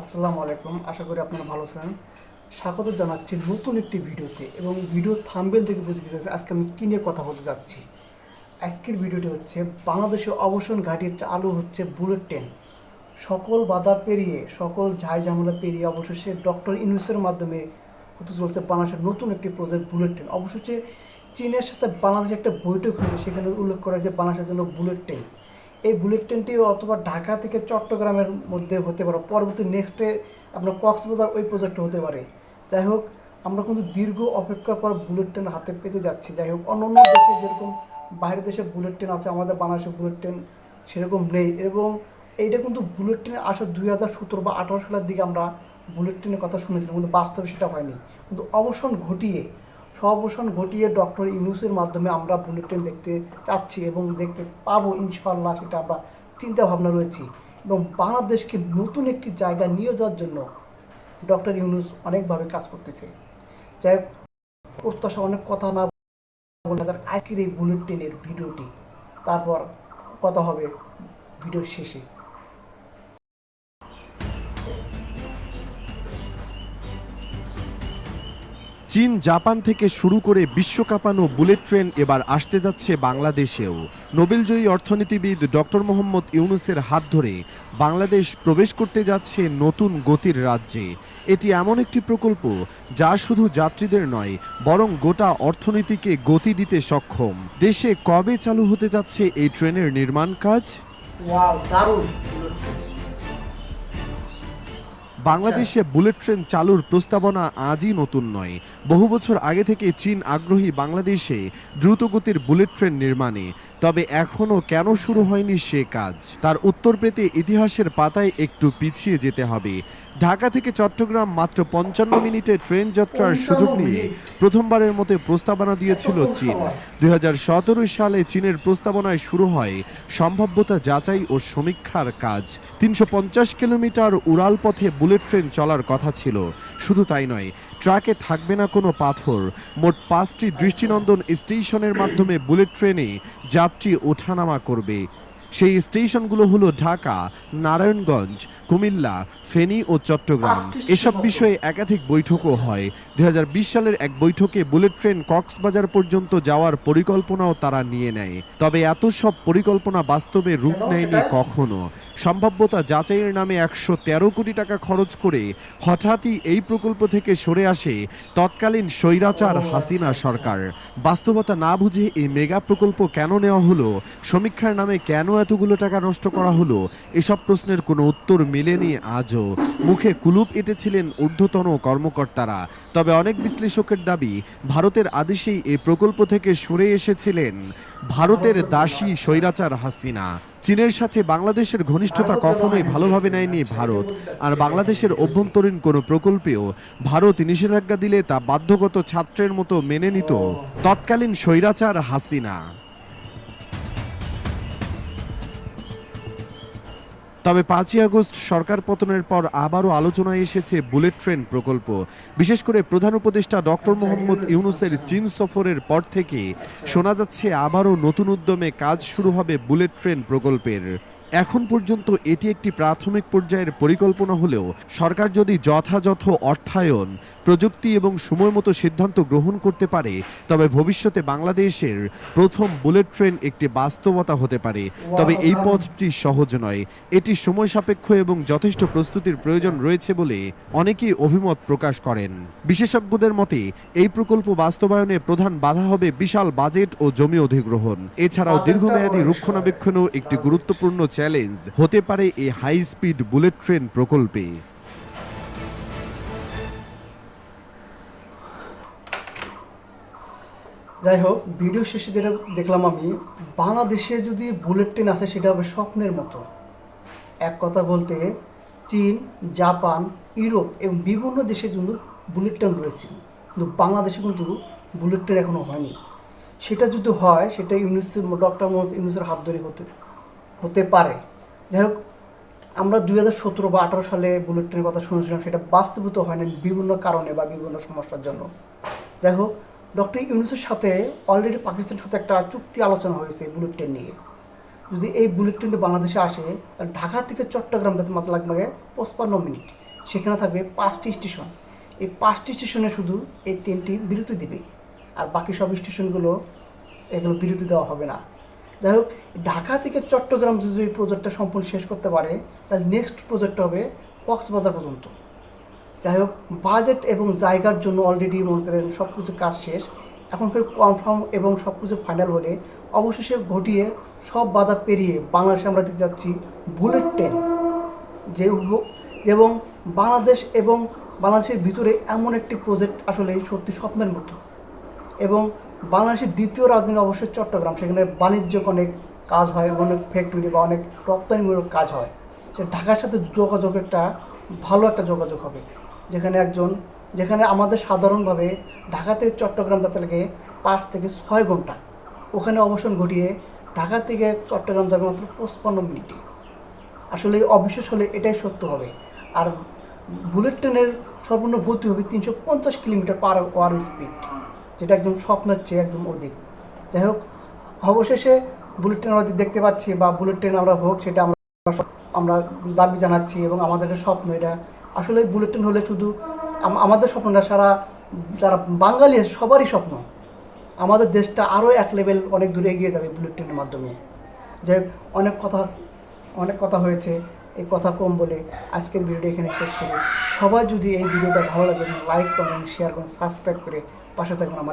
আসসালামু আলাইকুম। আশা করি আপনারা ভালো আছেন। স্বাগত জানাচ্ছি নতুন একটি ভিডিওতে এবং ভিডিও থাম্বেল থেকে বুঝে গেছে আজকে আমি কী নিয়ে কথা বলতে যাচ্ছি। আজকের ভিডিওটি হচ্ছে বাংলাদেশে অবসর ঘাটিয়ে চালু হচ্ছে বুলেট ট্রেন। সকল বাধা পেরিয়ে, সকল ঝাই ঝামেলা পেরিয়ে অবশেষে ডক্টর ইউনুসের মাধ্যমে হতে চলছে বাংলাদেশের নতুন একটি প্রজেক্ট বুলেট ট্রেন। অবশেষে চীনের সাথে বাংলাদেশে একটা বৈঠক হয়েছে, সেখানে উল্লেখ করা হয়েছে বাংলাদেশের জন্য বুলেট ট্রেন। এই বুলেট ট্রেনটি অথবা ঢাকা থেকে চট্টগ্রামের মধ্যে হতে পারে। পরবর্তী নেক্সটে আপনার কক্সবাজার ওই প্রজেক্টে হতে পারে। যাই হোক, আমরা কিন্তু দীর্ঘ অপেক্ষার পর বুলেট ট্রেন হাতে পেতে যাচ্ছি। যাই হোক, অন্য অন্য দেশে যেরকম বাইরের দেশে বুলেট ট্রেন আছে, আমাদের বাংলাদেশে বুলেট ট্রেন সেরকম নেই। এবং এইটা কিন্তু বুলেট ট্রেনে আসা দুই হাজার সতেরো বা আঠারো সালের দিকে আমরা বুলেট ট্রেনের কথা শুনেছিলাম, কিন্তু বাস্তবে সেটা হয়নি। কিন্তু অবসান ঘটিয়ে সবসান ঘটিয়ে ডক্টর ইউনুসের মাধ্যমে আমরা বুলেট ট্রেন দেখতে চাচ্ছি এবং দেখতে পাবো ইনশাল্লাহ সেটা আমরা চিন্তা ভাবনা রয়েছি। এবং বাংলাদেশকে নতুন একটি জায়গা নিয়ে যাওয়ার জন্য ডক্টর ইউনুস অনেকভাবে কাজ করতেছে। যাই প্রত্যাশা অনেক কথা না বলে আজকের এই বুলেট ট্রেনের ভিডিওটি, তারপর কথা হবে ভিডিওর শেষে। চীন, জাপান থেকে শুরু করে বিশ্বকাপানো বুলেট ট্রেন এবার আসতে যাচ্ছে বাংলাদেশেও। নোবেলজয়ী অর্থনীতিবিদ ডক্টর মোহাম্মদ ইউনুসের হাত ধরে বাংলাদেশ প্রবেশ করতে যাচ্ছে নতুন গতির রাজ্যে। এটি এমন একটি প্রকল্প যা শুধু যাত্রীদের নয়, বরং গোটা অর্থনীতিকে গতি দিতে সক্ষম। দেশে কবে চালু হতে যাচ্ছে এই ট্রেনের নির্মাণ কাজ? দারুণ। বাংলাদেশে বুলেট ট্রেন চালুর প্রস্তাবনা আজই নতুন নয়। বহু বছর আগে থেকে চীন আগ্রহী বাংলাদেশে দ্রুতগতির বুলেট ট্রেন নির্মাণে। তবে এখনও কেন শুরু হয়নি সে কাজ? তার উত্তর পেতে ইতিহাসের পাতায় একটু পিছিয়ে যেতে হবে। ঢাকা থেকে চট্টগ্রাম মাত্র পঞ্চান্ন মিনিটে ট্রেন যাত্রার সুযোগ নিয়ে প্রথমবারের মতো প্রস্তাবনা দিয়েছিল চীন। দুই সালে চীনের প্রস্তাবনায় শুরু হয় সম্ভাব্যতা যাচাই ও সমীক্ষার কাজ। তিনশো পঞ্চাশ কিলোমিটার উড়াল পথে বুলেট ট্রেন চলার কথা ছিল। শুধু তাই নয়, ট্রাকে থাকবে না কোনো পাথর। মোট পাঁচটি দৃষ্টিনন্দন স্টেশনের মাধ্যমে বুলেট ট্রেনে যাত্রী ওঠানামা করবে। সেই স্টেশনগুলো হলো ঢাকা নারায়ণগঞ্জ কুমিল্লা ফেনী ও চট্টগ্রাম। এসব বিষয়ে একাধিক বৈঠকও হয়। দুই হাজার বিশ সালের এক বৈঠকে বুলেট ট্রেন কক্সবাজার পর্যন্ত যাওয়ার পরিকল্পনাও তারা নিয়ে নেয়। তবে এত সব পরিকল্পনা বাস্তবে রূপ নেয়নি কখনো। সম্ভাব্যতা যাচাইয়ের নামে একশো তেরো কোটি টাকা খরচ করে হঠাৎই এই প্রকল্প থেকে সরে আসে তৎকালীন স্বৈরাচার হাসিনা সরকার। বাস্তবতা না বুঝে এই মেগা প্রকল্প কেন নেওয়া হলো? সমীক্ষার নামে কেন এতগুলো টাকা নষ্ট করা হলো? এসব প্রশ্নের কোনো উত্তর মেলেনি আজও। মুখে কুলুপ এঁটেছিলেন ঊর্ধ্বতন কর্মকর্তারা। তবে অনেক বিশ্লেষকের দাবি, ভারতের আদেশেই এই প্রকল্প থেকে সরে এসেছিলেন ভারতের দাসী স্বৈরাচার হাসিনা। চীনের সাথে বাংলাদেশের ঘনিষ্ঠতা কখনোই ভালোভাবে নেয়নি ভারত। আর বাংলাদেশের অভ্যন্তরীণ কোনো প্রকল্পেও ভারত নিষেধাজ্ঞা দিলে তা বাধ্যগত ছাত্রের মতো মেনে নিত। তৎকালীন স্বৈরাচার হাসিনা। তবে পাঁচই আগস্ট সরকার পতনের পর আবারও আলোচনায় এসেছে বুলেট ট্রেন প্রকল্প। বিশেষ করে প্রধান উপদেষ্টা ডক্টর মোহাম্মদ ইউনুসের চীন সফরের পর থেকে শোনা যাচ্ছে আবারও নতুন উদ্যমে কাজ শুরু হবে বুলেট ট্রেন প্রকল্পের। এখন পর্যন্ত এটি একটি প্রাথমিক পর্যায়ের পরিকল্পনা হলেও সরকার যদি যথাযথ অর্থায়ন প্রযুক্তি এবং সময় মতো সিদ্ধান্ত গ্রহণ করতে পারে তবে ভবিষ্যতে বাংলাদেশের প্রথম বুলেট ট্রেন একটি বাস্তবতা হতে পারে। তবে এই পথটি সহজ নয়। এটি সময় সাপেক্ষ এবং যথেষ্ট প্রস্তুতির প্রয়োজন রয়েছে বলে অনেকেই অভিমত প্রকাশ করেন। বিশেষজ্ঞদের মতে এই প্রকল্প বাস্তবায়নে প্রধান বাধা হবে বিশাল বাজেট ও জমি অধিগ্রহণ। এছাড়াও দীর্ঘমেয়াদী রক্ষণাবেক্ষণও একটি গুরুত্বপূর্ণ চ্যালেঞ্জ হতে পারে এই হাই স্পিড বুলেট ট্রেন প্রকল্পে। যাই হোক ভিডিও শেষে যেটা দেখলাম আমি, বাংলাদেশে যদি বুলেট ট্রেন আসে, সেটা হবে স্বপ্নের মতো। এক কথা বলতে, চীন, জাপান, ইউরোপ এবং বিভিন্ন দেশে কিন্তু বুলেট ট্রেন রয়েছে। কিন্তু বাংলাদেশে কিন্তু বুলেট ট্রেন এখনও হয়নি। সেটা যদি হয়, সেটা ইউনিসের ডক্টর মোহাম্মদ ইউনিসের হাত ধরে হতে হতে পারে। যাই হোক, আমরা দুই হাজার সতেরো বা আঠারো সালে বুলেট ট্রেনের কথা শুনেছিলাম, সেটা বাস্তবিত হয়নি বিভিন্ন কারণে বা বিভিন্ন সমস্যার জন্য। যাই হোক ডক্টর ইউনুসের সাথে অলরেডি পাকিস্তানের সাথে একটা চুক্তি আলোচনা হয়েছে বুলেট ট্রেন নিয়ে। যদি এই বুলেট ট্রেনটি বাংলাদেশে আসে, তাহলে ঢাকা থেকে চট্টগ্রাম যেতে মাত্র লাগবে পঁচপান্ন মিনিট। সেখানে থাকবে পাঁচটি স্টেশন এই পাঁচটি স্টেশনে শুধু এই ট্রেনটি বিরতি দিবে, আর বাকি সব স্টেশনগুলো এগুলো বিরতি দেওয়া হবে না। যাই হোক, ঢাকা থেকে চট্টগ্রাম যদি এই প্রজেক্টটা সম্পূর্ণ শেষ করতে পারে, তাহলে নেক্সট প্রজেক্ট হবে কক্সবাজার পর্যন্ত। যাই হোক বাজেট এবং জায়গার জন্য অলরেডি মনে করেন সব কিছু কাজ শেষ। এখন ফের কনফার্ম এবং সব কিছু ফাইনাল হলে অবশেষে ঘটিয়ে সব বাধা পেরিয়ে বাংলাদেশে আমরা দিতে যাচ্ছি বুলেট ট্রেন যে এবং বাংলাদেশ এবং বাংলাদেশের ভিতরে এমন একটি প্রজেক্ট আসলে সত্যি স্বপ্নের মতো। এবং বাংলাদেশের দ্বিতীয় রাজধানী অবশ্যই চট্টগ্রাম, সেখানে বাণিজ্যিক অনেক কাজ হয় অনেক ফ্যাক্টরি বা অনেক রপ্তানিমূলক কাজ হয়। সে ঢাকার সাথে যোগাযোগ একটা ভালো একটা যোগাযোগ হবে। যেখানে একজন, যেখানে আমাদের সাধারণভাবে ঢাকা থেকে চট্টগ্রাম যাতে লাগে পাঁচ থেকে ছয় ঘণ্টা, ওখানে অবসান ঘটিয়ে ঢাকা থেকে চট্টগ্রাম যাবে মাত্র পঁচপান্ন মিনিটে। আসলে অবিশ্বাস হলে এটাই সত্য হবে। আর বুলেট ট্রেনের সর্বনিম্ন গতি হবে তিনশো পঞ্চাশ কিলোমিটার পার ওয়ার স্পিড যেটা একদম স্বপ্নের চেয়ে একদম অধিক। যাই হোক, অবশেষে বুলেট ট্রেন আমরা দেখতে পাচ্ছি বা বুলেট ট্রেন আমরা হোক, সেটা আমরা আমরা দাবি জানাচ্ছি এবং আমাদের স্বপ্ন এটা। আসলে বুলেট ট্রেন হলে শুধু আমাদের স্বপ্নটা সারা, যারা বাঙালি সবারই স্বপ্ন। আমাদের দেশটা আরও এক লেভেল অনেক দূরে এগিয়ে যাবে বুলেট ট্রেনের মাধ্যমে। যাই অনেক কথা অনেক কথা হয়েছে, এই কথা কম বলে আজকের ভিডিওটা এখানে শেষ করি। সবাই যদি এই ভিডিওটা ভালো লাগে লাইক করেন শেয়ার করেন সাবস্ক্রাইব করে পাশে থাকবেন আমার